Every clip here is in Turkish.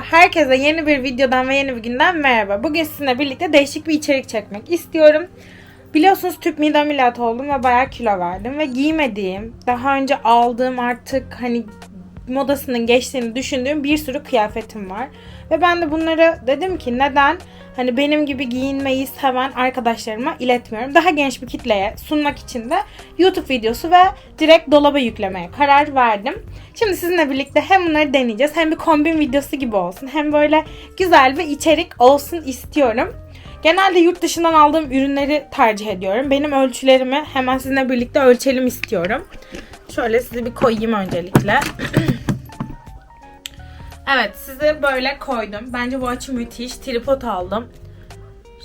Herkese yeni bir videodan ve yeni bir günden merhaba. Bugün sizinle birlikte değişik bir içerik çekmek istiyorum. Biliyorsunuz tüp mide ameliyatı oldum ve bayağı kilo verdim ve giymediğim, daha önce aldığım artık hani modasının geçtiğini düşündüğüm bir sürü kıyafetim var. Ve ben de bunları dedim ki neden hani benim gibi giyinmeyi seven arkadaşlarıma iletmiyorum. Daha genç bir kitleye sunmak için de YouTube videosu ve direkt dolaba yüklemeye karar verdim. Şimdi sizinle birlikte hem bunları deneyeceğiz hem bir kombin videosu gibi olsun hem böyle güzel bir içerik olsun istiyorum. Genelde yurt dışından aldığım ürünleri tercih ediyorum. Benim ölçülerimi hemen sizinle birlikte ölçelim istiyorum. Şöyle sizi bir koyayım öncelikle. evet size böyle koydum. Bence bu açı müthiş. Tripod aldım.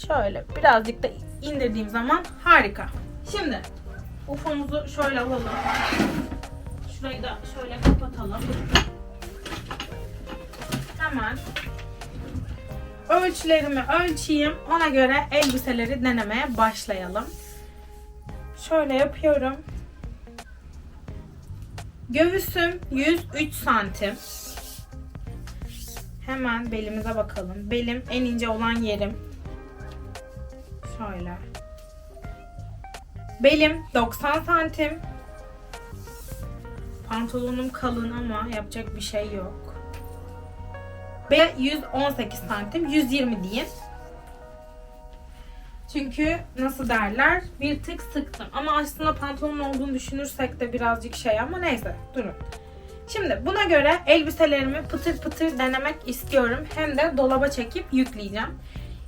Şöyle birazcık da indirdiğim zaman harika. Şimdi ufumuzu şöyle alalım. Şurayı da şöyle kapatalım. Hemen ölçülerimi ölçeyim. Ona göre elbiseleri denemeye başlayalım. Şöyle yapıyorum. Göğüsüm 103 santim. Hemen belimize bakalım. Belim en ince olan yerim. Şöyle. Belim 90 santim. Pantolonum kalın ama yapacak bir şey yok. Ve 118 santim. 120 diyeyim. Çünkü nasıl derler bir tık sıktım. Ama aslında pantolonun olduğunu düşünürsek de birazcık şey ama neyse durun. Şimdi buna göre elbiselerimi pıtır pıtır denemek istiyorum. Hem de dolaba çekip yükleyeceğim.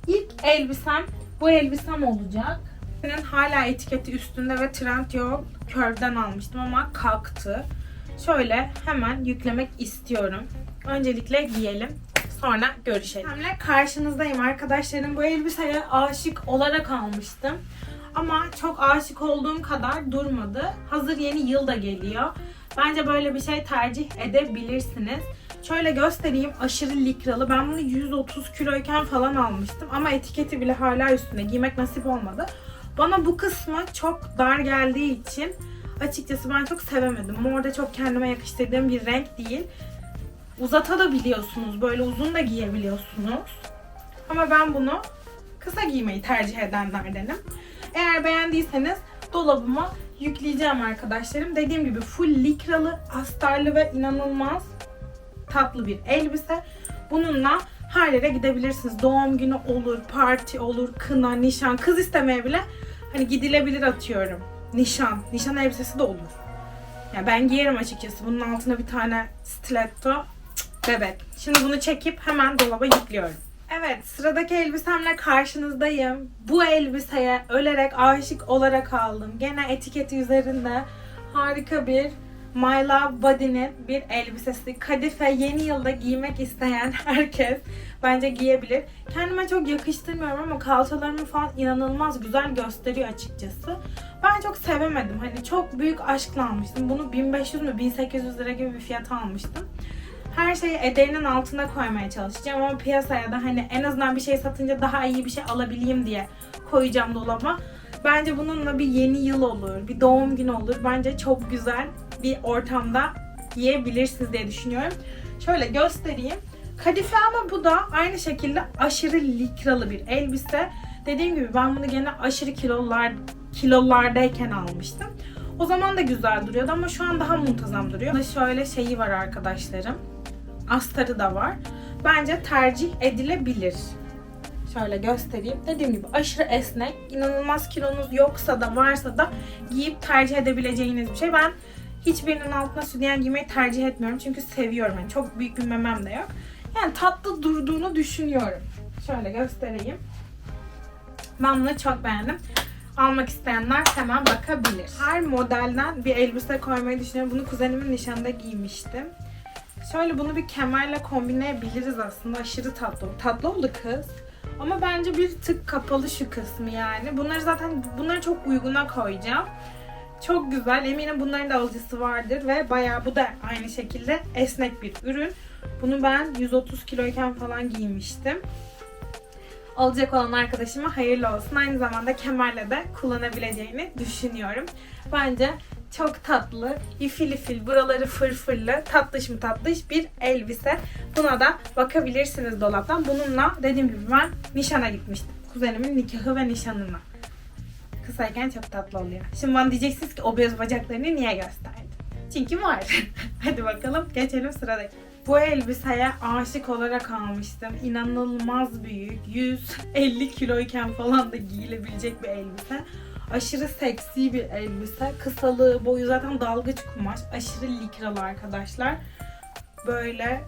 İlk elbisem bu elbisem olacak. Senin hala etiketi üstünde ve Trendyol Curve'den almıştım ama kalktı. Şöyle hemen yüklemek istiyorum. Öncelikle giyelim. Sonra görüşelim. Hamle karşınızdayım arkadaşlarım. Bu elbiseye aşık olarak almıştım. Ama çok aşık olduğum kadar durmadı. Hazır yeni yıl da geliyor. Bence böyle bir şey tercih edebilirsiniz. Şöyle göstereyim aşırı likralı. Ben bunu 130 kiloyken falan almıştım. Ama etiketi bile hala üstünde. Giymek nasip olmadı. Bana bu kısmı çok dar geldiği için açıkçası ben çok sevemedim. Mor da çok kendime yakıştırdığım bir renk değil. Uzatabiliyorsunuz. Böyle uzun da giyebiliyorsunuz. Ama ben bunu kısa giymeyi tercih edenlerdenim. Eğer beğendiyseniz dolabıma yükleyeceğim arkadaşlarım. Dediğim gibi full likralı, astarlı ve inanılmaz tatlı bir elbise. Bununla her yere gidebilirsiniz. Doğum günü olur, parti olur, kına, nişan, kız istemeye bile hani gidilebilir atıyorum. Nişan, nişan elbisesi de olur. Ya ben giyerim açıkçası. Bunun altına bir tane stiletto cık, bebek. Şimdi bunu çekip hemen dolaba yüklüyorum. Evet sıradaki elbisemle karşınızdayım. Bu elbiseye ölerek aşık olarak aldım. Gene etiketi üzerinde harika bir My Love Body'nin bir elbisesi. Kadife yeni yılda giymek isteyen herkes bence giyebilir. Kendime çok yakıştırmıyorum ama kalçalarımı falan inanılmaz güzel gösteriyor açıkçası. Ben çok sevemedim. Hani çok büyük aşkla almıştım. Bunu 1500 mü 1800 lira gibi bir fiyata almıştım her şeyi ederinin altına koymaya çalışacağım ama piyasaya da hani en azından bir şey satınca daha iyi bir şey alabileyim diye koyacağım dolaba. Bence bununla bir yeni yıl olur, bir doğum günü olur. Bence çok güzel bir ortamda giyebilirsiniz diye düşünüyorum. Şöyle göstereyim. Kadife ama bu da aynı şekilde aşırı likralı bir elbise. Dediğim gibi ben bunu gene aşırı kilolar kilolardayken almıştım. O zaman da güzel duruyordu ama şu an daha muntazam duruyor. Şöyle şeyi var arkadaşlarım astarı da var. Bence tercih edilebilir. Şöyle göstereyim. Dediğim gibi aşırı esnek. inanılmaz kilonuz yoksa da varsa da giyip tercih edebileceğiniz bir şey. Ben hiçbirinin altına sütyen giymeyi tercih etmiyorum. Çünkü seviyorum. Yani çok büyük bir memem de yok. Yani tatlı durduğunu düşünüyorum. Şöyle göstereyim. Ben bunu çok beğendim. Almak isteyenler hemen bakabilir. Her modelden bir elbise koymayı düşünüyorum. Bunu kuzenimin nişanında giymiştim. Şöyle bunu bir kemerle kombinleyebiliriz aslında. Aşırı tatlı. Tatlı oldu kız. Ama bence bir tık kapalı şu kısmı yani. Bunları zaten bunları çok uyguna koyacağım. Çok güzel. Eminim bunların da alıcısı vardır ve bayağı bu da aynı şekilde esnek bir ürün. Bunu ben 130 kiloyken falan giymiştim. Alacak olan arkadaşıma hayırlı olsun. Aynı zamanda kemerle de kullanabileceğini düşünüyorum. Bence Çok tatlı, ifil ifil, buraları fırfırlı, tatlış mı tatlış bir elbise. Buna da bakabilirsiniz dolaptan. Bununla dediğim gibi ben nişana gitmiştim. Kuzenimin nikahı ve nişanına. Kısayken çok tatlı oluyor. Şimdi bana diyeceksiniz ki o bez bacaklarını niye gösterdin? Çünkü var. Hadi bakalım geçelim sıradaki. Bu elbiseye aşık olarak almıştım. İnanılmaz büyük. 150 kiloyken falan da giyilebilecek bir elbise. Aşırı seksi bir elbise. Kısalığı, boyu zaten dalgıç kumaş. Aşırı likralı arkadaşlar. Böyle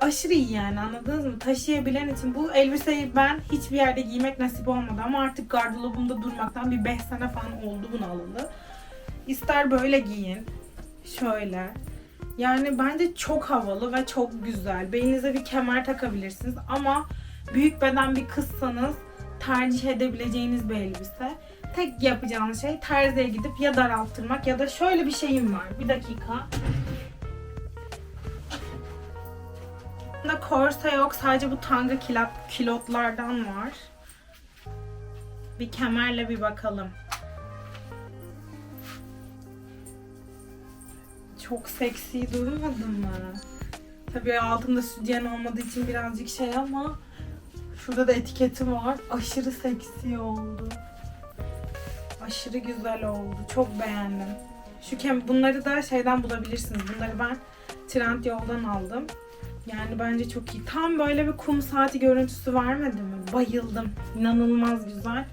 aşırı iyi yani anladınız mı? Taşıyabilen için bu elbiseyi ben hiçbir yerde giymek nasip olmadı ama artık gardırobumda durmaktan bir 5 sene falan oldu bunu alalı. İster böyle giyin. Şöyle. Yani bence çok havalı ve çok güzel. Belinize bir kemer takabilirsiniz ama büyük beden bir kızsanız tercih edebileceğiniz bir elbise. Tek yapacağınız şey terziye gidip ya daralttırmak ya da şöyle bir şeyim var. Bir dakika. Bunda korse yok. Sadece bu tanga kilot, kilotlardan var. Bir kemerle bir bakalım. Çok seksi durmadı mı? Tabii altımda sütyen olmadığı için birazcık şey ama şurada da etiketi var. Aşırı seksi oldu. Aşırı güzel oldu. Çok beğendim. Şu kem bunları da şeyden bulabilirsiniz. Bunları ben Trend yoldan aldım. Yani bence çok iyi. Tam böyle bir kum saati görüntüsü vermedi mi? Bayıldım. İnanılmaz güzel.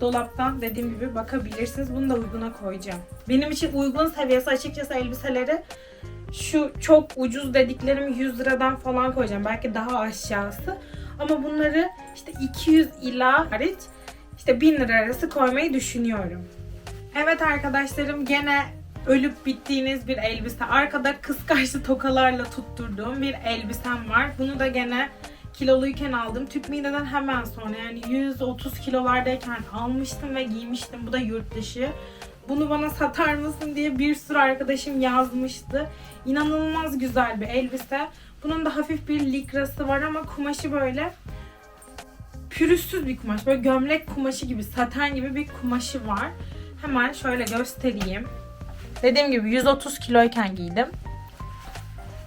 Dolaptan dediğim gibi bakabilirsiniz. Bunu da uyguna koyacağım. Benim için uygun seviyesi açıkçası elbiseleri şu çok ucuz dediklerim 100 liradan falan koyacağım. Belki daha aşağısı. Ama bunları işte 200 ila hariç işte 1000 lira arası koymayı düşünüyorum. Evet arkadaşlarım gene ölüp bittiğiniz bir elbise. Arkada kıskaçlı tokalarla tutturduğum bir elbisem var. Bunu da gene kiloluyken aldım. Tüp mideden hemen sonra yani 130 kilolardayken almıştım ve giymiştim. Bu da yurt dışı. Bunu bana satar mısın diye bir sürü arkadaşım yazmıştı. İnanılmaz güzel bir elbise. Bunun da hafif bir likrası var ama kumaşı böyle pürüzsüz bir kumaş. Böyle gömlek kumaşı gibi, saten gibi bir kumaşı var. Hemen şöyle göstereyim. Dediğim gibi 130 kiloyken giydim.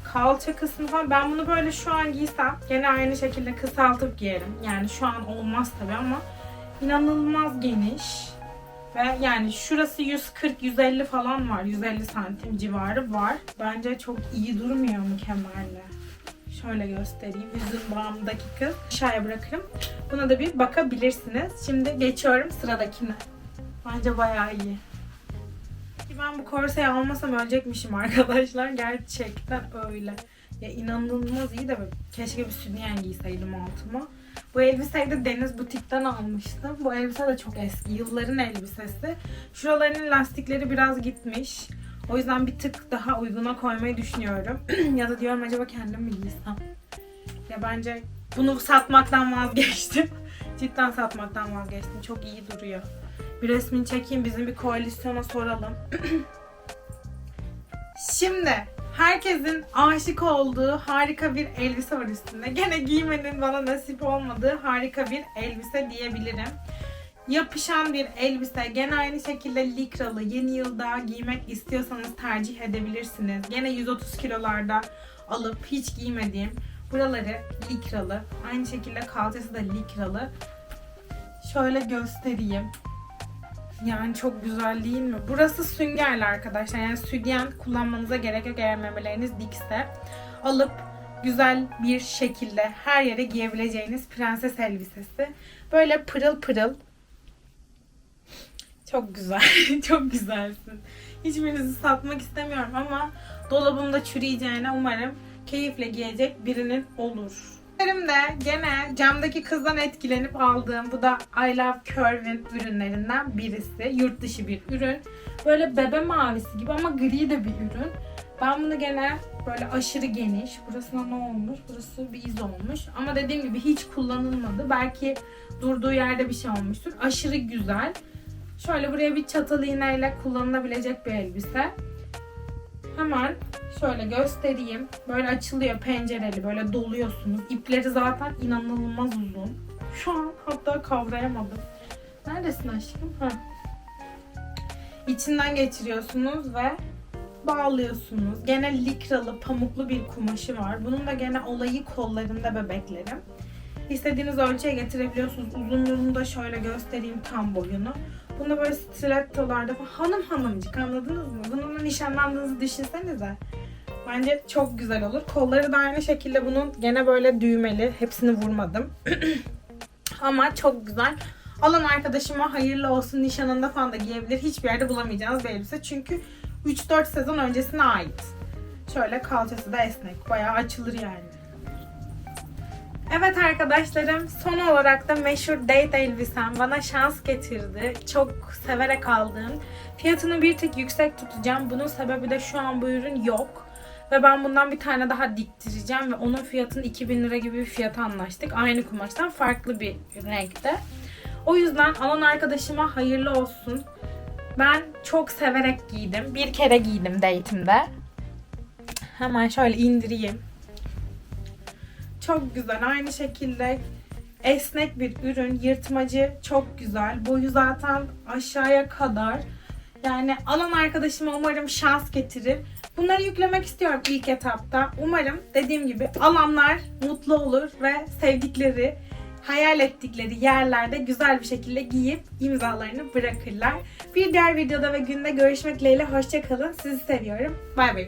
Kalça kısmı falan ben bunu böyle şu an giysem gene aynı şekilde kısaltıp giyerim. Yani şu an olmaz tabi ama inanılmaz geniş. Ve yani şurası 140-150 falan var. 150 santim civarı var. Bence çok iyi durmuyor mu kemerle? Şöyle göstereyim. Yüzün bağımdaki kız. Aşağıya bırakırım. Buna da bir bakabilirsiniz. Şimdi geçiyorum sıradakine. Bence bayağı iyi. Ben bu korseyi almasam ölecekmişim arkadaşlar. Gerçekten öyle. Ya inanılmaz iyi de keşke bir sütyen giyseydim altıma. Bu elbiseyi de Deniz Butik'ten almıştım. Bu elbise de çok eski. Yılların elbisesi. Şuralarının lastikleri biraz gitmiş. O yüzden bir tık daha uyguna koymayı düşünüyorum. ya da diyorum acaba kendim mi giysem? Ya bence bunu satmaktan vazgeçtim. Cidden satmaktan vazgeçtim. Çok iyi duruyor. Bir resmini çekeyim. Bizim bir koalisyona soralım. Şimdi herkesin aşık olduğu harika bir elbise var üstünde. Gene giymenin bana nasip olmadığı harika bir elbise diyebilirim. Yapışan bir elbise. Gene aynı şekilde likralı. Yeni yılda giymek istiyorsanız tercih edebilirsiniz. Gene 130 kilolarda alıp hiç giymediğim buraları likralı. Aynı şekilde kalçası da likralı. Şöyle göstereyim. Yani çok güzel değil mi? Burası süngerli arkadaşlar. Yani sütyen kullanmanıza gerek yok eğer memeleriniz dikse. Alıp güzel bir şekilde her yere giyebileceğiniz prenses elbisesi. Böyle pırıl pırıl. Çok güzel. çok güzelsin. Hiçbirinizi satmak istemiyorum ama dolabımda çürüyeceğine umarım keyifle giyecek birinin olur. Benim de gene camdaki kızdan etkilenip aldığım bu da I Love Curvin ürünlerinden birisi. Yurt dışı bir ürün. Böyle bebe mavisi gibi ama gri de bir ürün. Ben bunu gene böyle aşırı geniş. Burasına ne olmuş? Burası bir iz olmuş. Ama dediğim gibi hiç kullanılmadı. Belki durduğu yerde bir şey olmuştur. Aşırı güzel. Şöyle buraya bir çatal iğneyle kullanılabilecek bir elbise. Hemen şöyle göstereyim. Böyle açılıyor pencereli. Böyle doluyorsunuz. İpleri zaten inanılmaz uzun. Şu an hatta kavrayamadım. Neredesin aşkım? Ha. içinden geçiriyorsunuz ve bağlıyorsunuz. Gene likralı, pamuklu bir kumaşı var. Bunun da gene olayı kollarında bebeklerim. İstediğiniz ölçüye getirebiliyorsunuz. Uzunluğunu da şöyle göstereyim tam boyunu. Bunu böyle stilettolarda falan hanım hanımcık anladınız mı? Bununla nişanlandığınızı düşünsenize. Bence çok güzel olur. Kolları da aynı şekilde bunun gene böyle düğmeli. Hepsini vurmadım. Ama çok güzel. Alan arkadaşıma hayırlı olsun nişanında falan da giyebilir. Hiçbir yerde bulamayacağınız bir elbise. Çünkü 3-4 sezon öncesine ait. Şöyle kalçası da esnek. Bayağı açılır yani. Evet arkadaşlarım son olarak da meşhur date elbisem bana şans getirdi. Çok severek aldığım. Fiyatını bir tık yüksek tutacağım. Bunun sebebi de şu an bu ürün yok. Ve ben bundan bir tane daha diktireceğim ve onun fiyatının 2000 lira gibi bir fiyata anlaştık. Aynı kumaştan farklı bir renkte. O yüzden alan arkadaşıma hayırlı olsun. Ben çok severek giydim. Bir kere giydim date'imde. Hemen şöyle indireyim. Çok güzel. Aynı şekilde esnek bir ürün. Yırtmacı çok güzel. Boyu zaten aşağıya kadar. Yani alan arkadaşıma umarım şans getirir. Bunları yüklemek istiyorum ilk etapta. Umarım dediğim gibi alanlar mutlu olur ve sevdikleri, hayal ettikleri yerlerde güzel bir şekilde giyip imzalarını bırakırlar. Bir diğer videoda ve günde görüşmek dileğiyle. Hoşçakalın. Sizi seviyorum. Bay bay.